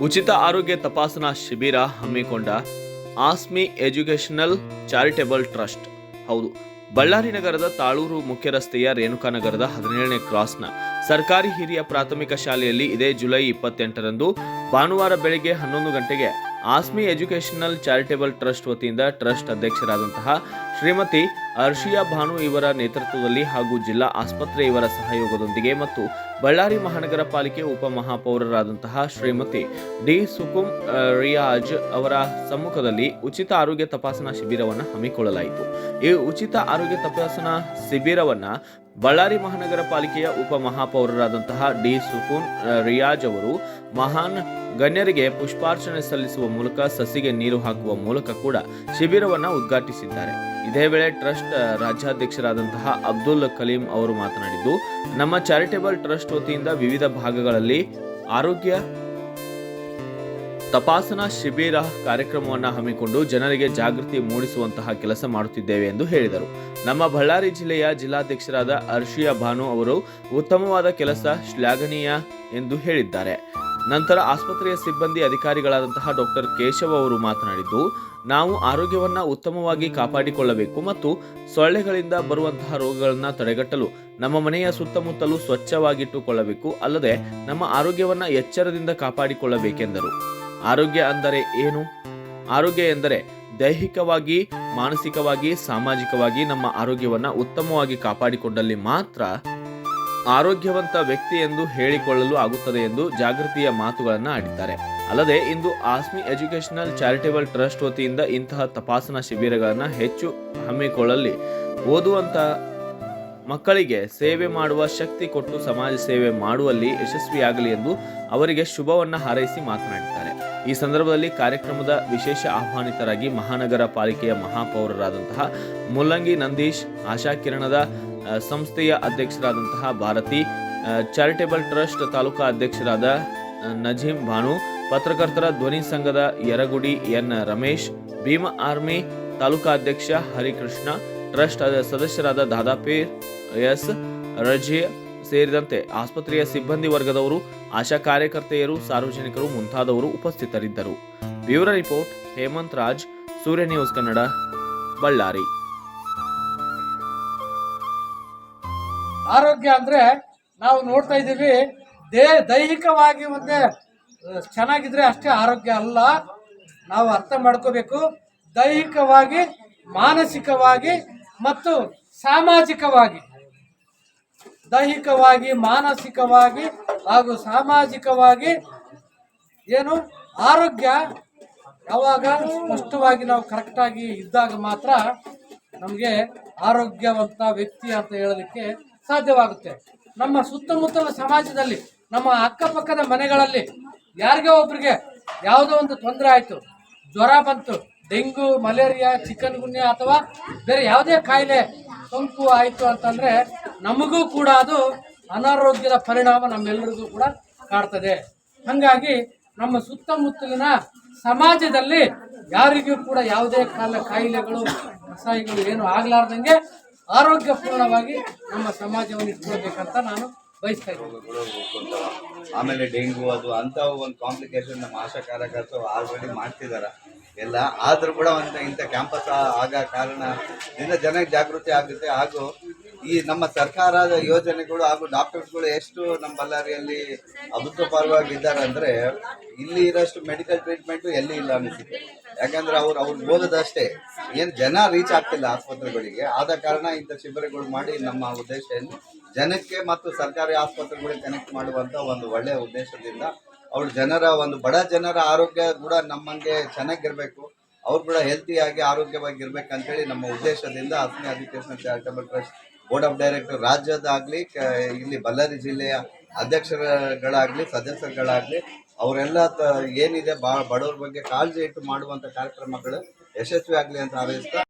ಉಚಿತ ಆರೋಗ್ಯ ತಪಾಸಣಾ ಶಿಬಿರ ಹಮ್ಮಿಕೊಂಡ ಆಸ್ಮಿ ಎಜುಕೇಷನಲ್ ಚಾರಿಟೇಬಲ್ ಟ್ರಸ್ಟ್. ಹೌದು, ಬಳ್ಳಾರಿ ನಗರದ ತಾಳೂರು ಮುಖ್ಯ ರಸ್ತೆಯ ರೇಣುಕಾನಗರದ ಹದಿನೇಳನೇ ಕ್ರಾಸ್ನ ಸರ್ಕಾರಿ ಹಿರಿಯ ಪ್ರಾಥಮಿಕ ಶಾಲೆಯಲ್ಲಿ ಇದೇ ಜುಲೈ ಇಪ್ಪತ್ತೆಂಟರಂದು ಭಾನುವಾರ ಬೆಳಗ್ಗೆ ಹನ್ನೊಂದು ಗಂಟೆಗೆ ಆಸ್ಮಿ ಎಜುಕೇಷನಲ್ ಚಾರಿಟೇಬಲ್ ಟ್ರಸ್ಟ್ ವತಿಯಿಂದ ಟ್ರಸ್ಟ್ ಅಧ್ಯಕ್ಷರಾದಂತಹ ಶ್ರೀಮತಿ ಅರ್ಷಿಯಾ ಭಾನು ಇವರ ನೇತೃತ್ವದಲ್ಲಿ ಹಾಗೂ ಜಿಲ್ಲಾ ಆಸ್ಪತ್ರೆ ಇವರ ಸಹಯೋಗದೊಂದಿಗೆ ಮತ್ತು ಬಳ್ಳಾರಿ ಮಹಾನಗರ ಪಾಲಿಕೆ ಉಪಮಹಾಪೌರರಾದಂತಹ ಶ್ರೀಮತಿ ಡಿ ಸುಕುಮ್ ರಿಯಾಜ್ ಅವರ ಸಮ್ಮುಖದಲ್ಲಿ ಉಚಿತ ಆರೋಗ್ಯ ತಪಾಸಣಾ ಶಿಬಿರವನ್ನು ಹಮ್ಮಿಕೊಳ್ಳಲಾಯಿತು. ಈ ಉಚಿತ ಆರೋಗ್ಯ ತಪಾಸಣಾ ಶಿಬಿರವನ್ನು ಬಳ್ಳಾರಿ ಮಹಾನಗರ ಪಾಲಿಕೆಯ ಉಪಮಹಾಪೌರರಾದಂತಹ ಡಿ ಸುಕುನ್ ರಿಯಾಜ್ ಅವರು ಮಹಾನ್ ಗಣ್ಯರಿಗೆ ಪುಷ್ಪಾರ್ಚನೆ ಸಲ್ಲಿಸುವ ಮೂಲಕ ಸಸಿಗೆ ನೀರು ಹಾಕುವ ಮೂಲಕ ಕೂಡ ಶಿಬಿರವನ್ನು ಉದ್ಘಾಟಿಸಿದ್ದಾರೆ. ಇದೇ ವೇಳೆ ಟ್ರಸ್ಟ್ ರಾಜ್ಯಾಧ್ಯಕ್ಷರಾದಂತಹ ಅಬ್ದುಲ್ ಕಲೀಂ ಅವರು ಮಾತನಾಡಿದ್ದು, ನಮ್ಮ ಚಾರಿಟೇಬಲ್ ಟ್ರಸ್ಟ್ ವತಿಯಿಂದ ವಿವಿಧ ಭಾಗಗಳಲ್ಲಿ ಆರೋಗ್ಯ ತಪಾಸಣಾ ಶಿಬಿರ ಕಾರ್ಯಕ್ರಮವನ್ನು ಹಮ್ಮಿಕೊಂಡು ಜನರಿಗೆ ಜಾಗೃತಿ ಮೂಡಿಸುವಂತಹ ಕೆಲಸ ಮಾಡುತ್ತಿದ್ದೇವೆ ಎಂದು ಹೇಳಿದರು. ನಮ್ಮ ಬಳ್ಳಾರಿ ಜಿಲ್ಲೆಯ ಜಿಲ್ಲಾಧ್ಯಕ್ಷರಾದ ಅರ್ಷಿಯಾ ಭಾನು ಅವರು, ಉತ್ತಮವಾದ ಕೆಲಸ ಶ್ಲಾಘನೀಯ ಎಂದು ಹೇಳಿದ್ದಾರೆ. ನಂತರ ಆಸ್ಪತ್ರೆಯ ಸಿಬ್ಬಂದಿ ಅಧಿಕಾರಿಗಳಾದಂತಹ ಡಾಕ್ಟರ್ ಕೇಶವ್ ಅವರು ಮಾತನಾಡಿದ್ದು, ನಾವು ಆರೋಗ್ಯವನ್ನ ಉತ್ತಮವಾಗಿ ಕಾಪಾಡಿಕೊಳ್ಳಬೇಕು ಮತ್ತು ಸೊಳ್ಳೆಗಳಿಂದ ಬರುವಂತಹ ರೋಗಗಳನ್ನು ತಡೆಗಟ್ಟಲು, ನಮ್ಮ ಮನೆಯ ಸುತ್ತಮುತ್ತಲು ಸ್ವಚ್ಛವಾಗಿಟ್ಟುಕೊಳ್ಳಬೇಕು, ಅಲ್ಲದೆ ನಮ್ಮ ಆರೋಗ್ಯವನ್ನ ಎಚ್ಚರದಿಂದ ಕಾಪಾಡಿಕೊಳ್ಳಬೇಕೆಂದರು. ಆರೋಗ್ಯ ಅಂದರೆ ಏನು? ಆರೋಗ್ಯ ಎಂದರೆ ದೈಹಿಕವಾಗಿ, ಮಾನಸಿಕವಾಗಿ, ಸಾಮಾಜಿಕವಾಗಿ ನಮ್ಮ ಆರೋಗ್ಯವನ್ನ ಉತ್ತಮವಾಗಿ ಕಾಪಾಡಿಕೊಂಡಲ್ಲಿ ಮಾತ್ರ ಆರೋಗ್ಯವಂತ ವ್ಯಕ್ತಿ ಎಂದು ಹೇಳಿಕೊಳ್ಳಲು ಆಗುತ್ತದೆ ಎಂದು ಜಾಗೃತಿಯ ಮಾತುಗಳನ್ನು ಆಡಿದ್ದಾರೆ. ಅಲ್ಲದೆ ಇಂದು ಆಸ್ಮಿ ಎಜುಕೇಷನಲ್ ಚಾರಿಟೇಬಲ್ ಟ್ರಸ್ಟ್ ವತಿಯಿಂದ ಇಂತಹ ತಪಾಸಣಾ ಶಿಬಿರಗಳನ್ನು ಹೆಚ್ಚು ಹಮ್ಮಿಕೊಳ್ಳಲಿ ಓದುವಂತ ಮಕ್ಕಳಿಗೆ ಸೇವೆ ಮಾಡುವ ಶಕ್ತಿ ಕೊಟ್ಟು ಸಮಾಜ ಸೇವೆ ಮಾಡುವಲ್ಲಿ ಯಶಸ್ವಿಯಾಗಲಿ ಎಂದು ಅವರಿಗೆ ಶುಭವನ್ನು ಹಾರೈಸಿ ಮಾತನಾಡಿದ್ದಾರೆ. ಈ ಸಂದರ್ಭದಲ್ಲಿ ಕಾರ್ಯಕ್ರಮದ ವಿಶೇಷ ಆಹ್ವಾನಿತರಾಗಿ ಮಹಾನಗರ ಪಾಲಿಕೆಯ ಮಹಾಪೌರರಾದಂತಹ ಮುಲ್ಲಂಗಿ ನಂದೀಶ್ ಆಶಾ ಕಿರಣದ ಆ, ಸಂಸ್ಥೆಯ ಅಧ್ಯಕ್ಷರಾದಂತಹ ಭಾರತಿ ಚಾರಿಟೇಬಲ್ ಟ್ರಸ್ಟ್ ತಾಲೂಕಾ ಅಧ್ಯಕ್ಷರಾದ ನಜೀಂ ಭಾನು, ಪತ್ರಕರ್ತರ ಧ್ವನಿ ಸಂಘದ ಯರಗುಡಿ ಎನ್. ರಮೇಶ್, ಭೀಮ ಆರ್ಮಿ ತಾಲೂಕಾ ಅಧ್ಯಕ್ಷ ಹರಿಕೃಷ್ಣ, ಟ್ರಸ್ಟ್ ಸದಸ್ಯರಾದ ದಾದಾಪೀರ್ ಎಸ್. ರಜೆ ಸೇರಿದಂತೆ ಆಸ್ಪತ್ರೆಯ ಸಿಬ್ಬಂದಿ ವರ್ಗದವರು, ಆಶಾ ಕಾರ್ಯಕರ್ತೆಯರು, ಸಾರ್ವಜನಿಕರು ಮುಂತಾದವರು ಉಪಸ್ಥಿತರಿದ್ದರು. Bureau report, Hemant Raj, Surya news Kannada, Ballari. ಆರೋಗ್ಯ ಅಂದ್ರೆ ನಾವು ನೋಡ್ತಾ ಇದ್ದೀವಿ, ದೇ, ದೈಹಿಕವಾಗಿ ಒಂದೇ ಚೆನ್ನಾಗಿದ್ರೆ ಅಷ್ಟೇ ಆರೋಗ್ಯ ಅಲ್ಲ. ನಾವು ಅರ್ಥ ಮಾಡ್ಕೋಬೇಕು. ದೈಹಿಕವಾಗಿ, ಮಾನಸಿಕವಾಗಿ ಮತ್ತು ಸಾಮಾಜಿಕವಾಗಿ. ದೈಹಿಕವಾಗಿ, ಮಾನಸಿಕವಾಗಿ ಹಾಗೂ ಸಾಮಾಜಿಕವಾಗಿ ಏನು ಆರೋಗ್ಯ ಯಾವಾಗ ಸ್ಪಷ್ಟವಾಗಿ ನಾವು ಕರೆಕ್ಟಾಗಿ ಇದ್ದಾಗ ಮಾತ್ರ ನಮಗೆ ಆರೋಗ್ಯವಂತ ವ್ಯಕ್ತಿ ಅಂತ ಹೇಳಲಿಕ್ಕೆ ಸಾಧ್ಯವಾಗುತ್ತೆ. ನಮ್ಮ ಸುತ್ತಮುತ್ತಲ ಸಮಾಜದಲ್ಲಿ, ನಮ್ಮ ಅಕ್ಕಪಕ್ಕದ ಮನೆಗಳಲ್ಲಿ ಯಾರಿಗೋ ಒಬ್ರಿಗೆ ಯಾವುದೋ ಒಂದು ತೊಂದರೆ ಆಯಿತು, ಜ್ವರ ಬಂತು, ಡೆಂಗು, ಮಲೇರಿಯಾ, ಚಿಕನ್ ಗುನ್ಯ ಅಥವಾ ಬೇರೆ ಯಾವುದೇ ಕಾಯಿಲೆ ಸೋಂಕು ಆಯಿತು ಅಂತಂದರೆ ನಮಗೂ ಕೂಡ ಅದು ಅನಾರೋಗ್ಯದ ಪರಿಣಾಮ ನಮ್ಮೆಲ್ಲರಿಗೂ ಕೂಡ ಕಾಡ್ತದೆ ಹಾಗಾಗಿ ನಮ್ಮ ಸುತ್ತಮುತ್ತಲಿನ ಸಮಾಜದಲ್ಲಿ ಯಾರಿಗೂ ಕೂಡ ಯಾವುದೇ ಕಾಲ ಕಾಯಿಲೆಗಳು ಕಸಾಯಿಗಳು ಏನು ಆಗ್ಲಾರ್ದಂಗೆ ಆರೋಗ್ಯಪೂರ್ಣವಾಗಿ ನಮ್ಮ ಸಮಾಜವನ್ನು ಇಟ್ಕೊಳ್ಬೇಕಂತ ನಾನು ಬಯಸ್ತಾ ಇದ್ದೀನಿ. ಆಮೇಲೆ ಡೆಂಗು ಅದು ಅಂತ ಒಂದು ಕಾಂಪ್ಲಿಕೇಶನ್ ನಮ್ಮ ಆಶಾ ಕಾರ್ಯಕರ್ತರು ಆಲ್ರೆಡಿ ಮಾಡ್ತಿದ್ದಾರೆ ಎಲ್ಲ ಆದರೂ ಕೂಡ ಒಂದು ಇಂಥ ಕ್ಯಾಂಪಸ್ ಆಗ ಕಾರಣ ಇಂದ ಜನಕ್ಕೆ ಜಾಗೃತಿ ಆಗುತ್ತೆ. ಹಾಗೂ ಈ ನಮ್ಮ ಸರ್ಕಾರದ ಯೋಜನೆಗಳು ಹಾಗೂ ಡಾಕ್ಟರ್ಸ್ಗಳು ಎಷ್ಟು ನಮ್ಮ ಬಳ್ಳಾರಿಯಲ್ಲಿ ಅಭೂತಪೂರ್ವವಾಗಿ ಇದ್ದಾರೆ ಅಂದ್ರೆ ಇಲ್ಲಿ ಇರೋಷ್ಟು ಮೆಡಿಕಲ್ ಟ್ರೀಟ್ಮೆಂಟ್ ಎಲ್ಲಿ ಇಲ್ಲ ಅನಿಸಿದೆ ಯಾಕಂದ್ರೆ ಅವ್ರು ಅವ್ರು ಓದೋದಷ್ಟೇ. ಏನ್ ಜನ ರೀಚ್ ಆಗ್ತಿಲ್ಲ ಆಸ್ಪತ್ರೆಗಳಿಗೆ. ಆದ ಕಾರಣ ಇಂಥ ಶಿಬಿರಗಳು ಮಾಡಿ ನಮ್ಮ ಉದ್ದೇಶ ಏನು? ಜನಕ್ಕೆ ಮತ್ತು ಸರ್ಕಾರಿ ಆಸ್ಪತ್ರೆಗಳಿಗೆ ಕನೆಕ್ಟ್ ಮಾಡುವಂತ ಒಂದು ಒಳ್ಳೆಯ ಉದ್ದೇಶದಿಂದ ಅವ್ರ ಜನರ ಒಂದು ಬಡ ಜನರ ಆರೋಗ್ಯ ಕೂಡ ನಮ್ಮಂಗೆ ಚೆನ್ನಾಗಿರ್ಬೇಕು. ಅವ್ರು ಕೂಡ ಹೆಲ್ತಿಯಾಗಿ ಆರೋಗ್ಯವಾಗಿ ಹೇಳಿ ನಮ್ಮ ಉದ್ದೇಶದಿಂದ Asmi educational charitable trust board of director ರಾಜ್ಯದಾಗಲಿ ಇಲ್ಲಿ ಬಳ್ಳಾರಿ ಜಿಲ್ಲೆಯ ಅಧ್ಯಕ್ಷರುಗಳಾಗಲಿ, ಸದಸ್ಯರುಗಳಾಗಲಿ, ಅವರೆಲ್ಲ ಏನಿದೆ, ಬಾ, ಬಡವ್ರ ಬಗ್ಗೆ ಕಾಳಜಿ ಇಟ್ಟು ಮಾಡುವಂಥ ಕಾರ್ಯಕ್ರಮಗಳು ಯಶಸ್ವಿ ಆಗಲಿ ಅಂತ ಹಾರೈಸ್ತಾ